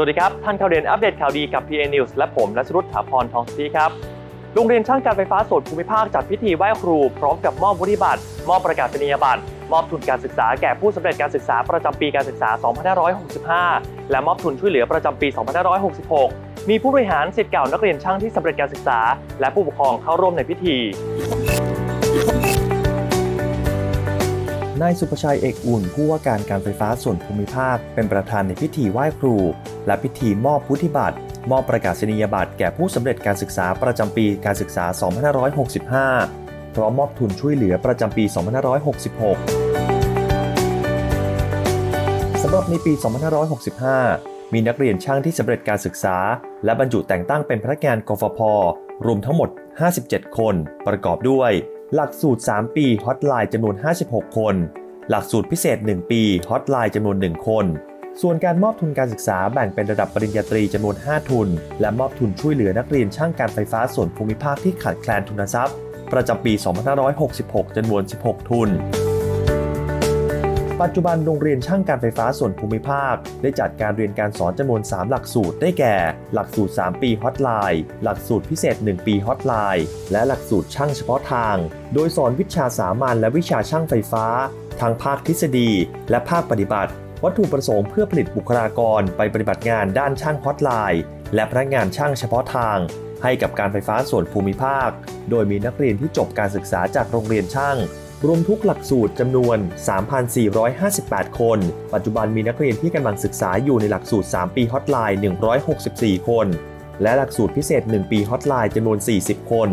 วัสดีครับ ท่านข่าวเด่นอัปเดตข่าวดีกับ PA News และผมนัชรุตถาพรทองศรีครับ โรงเรียนช่างการไฟฟ้าส่วนภูมิภาคจัดพิธีไหว้ครู พร้อมกับมอบวุฒิบัตร มอบประกาศนียบัตร มอบทุนการศึกษาแก่ผู้สำเร็จการศึกษาประจำปีการศึกษา 2565 และมอบทุนช่วยเหลือประจำปี 2566 มีผู้บริหารสิทธิ์เก่านักเรียนช่างที่สำเร็จการศึกษา และผู้ปกครองเข้าร่วมในพิธี นายสุประชัยเอกอุ่นผู้ว่าการการไฟฟ้าส่วนภูมิภาค เป็นประธานในพิธีไหว้ครู และพิธีมอบพุทธิบัตรมอบประกาศนียบัตรแก่ผู้สำเร็จการศึกษาประจำปีการศึกษา 2565 พร้อมมอบทุนช่วยเหลือประจำปี 2566 สำหรับในปี 2565 มีนักเรียนช่างที่สำเร็จการศึกษา และบรรจุแต่งตั้งเป็นพนักงานกฟผรวมทั้งหมด 57 คน ประกอบด้วย หลักสูตร 3 ปีฮอตไลน์จำนวน 56 คน หลักสูตรพิเศษ 1 ปีฮอตไลน์จำนวน 1 คน ส่วนการมอบทุนการศึกษาแบ่งเป็นระดับปริญญาตรีจำนวน 5 ทุน และมอบทุนช่วยเหลือนักเรียนช่างการไฟฟ้าส่วนภูมิภาคที่ขาดแคลนทุนทรัพย์ ประจำปี 2566จำนวน 16 ทุน ปัจจุบันโรงเรียนช่างการไฟฟ้าส่วนภูมิภาค ได้จัดการเรียนการสอนจำนวน 3 หลักสูตรได้แก่ หลักสูตร 3 ปีฮอตไลน์ หลักสูตรพิเศษ 1 ปีฮอตไลน์ และหลักสูตรช่างเฉพาะทาง โดยสอนวิชาสามัญและวิชาช่างไฟฟ้า ทั้งภาคทฤษฎี และภาคปฏิบัติ วัตถุประสงค์เพื่อผลิตบุคลากรไปปฏิบัติงานด้านช่างฮอตไลน์และพนักงานช่างเฉพาะทาง ให้กับการไฟฟ้าส่วนภูมิภาค โดยมีนักเรียนที่จบการศึกษาจากโรงเรียนช่าง รวมทุกหลักสูตรจำนวน 3,458 คน ปัจจุบันมีนักเรียนที่กำลังศึกษาอยู่ในหลักสูตร 3 ปีฮอตไลน์ 164 คน และหลักสูตรพิเศษ 1 ปีฮอตไลน์จำนวน 40 คน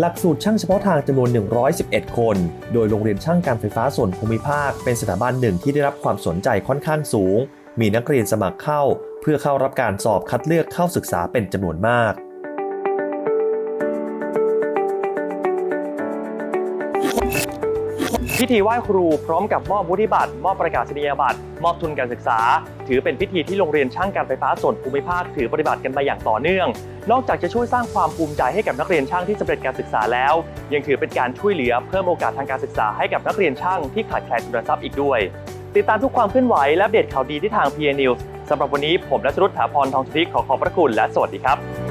หลักสูตรช่างเฉพาะทางจำนวน 111 คน โดยโรงเรียนช่างการไฟฟ้าส่วนภูมิภาค เป็นสถาบันหนึ่งที่ได้รับความสนใจค่อนข้างสูง มีนักเรียนสมัครเข้า เพื่อเข้ารับการสอบคัดเลือกเข้าศึกษาเป็นจำนวนมาก พิธีไหว้ครูพร้อมกับมอบวุฒิบัตร มอบประกาศนียบัตร มอบทุนการศึกษา ถือเป็นพิธีที่โรงเรียนช่างการไฟฟ้าส่วนภูมิภาคถือปฏิบัติกันมาอย่างต่อเนื่อง นอกจากจะช่วยสร้างความภูมิใจให้กับนักเรียนช่างที่สำเร็จการศึกษาแล้ว ยังถือเป็นการช่วยเหลือเพิ่มโอกาสทางการศึกษาให้กับนักเรียนช่างที่ขาดแคลนทุนทรัพย์อีกด้วย ติดตามทุกความเคลื่อนไหวและอัปเดข่าวดีที่ทาง PA News สำหรับวันนี้ผมนัชรุตถาพรทองสุธิขอขอบพระคุณและสวัสดีครับ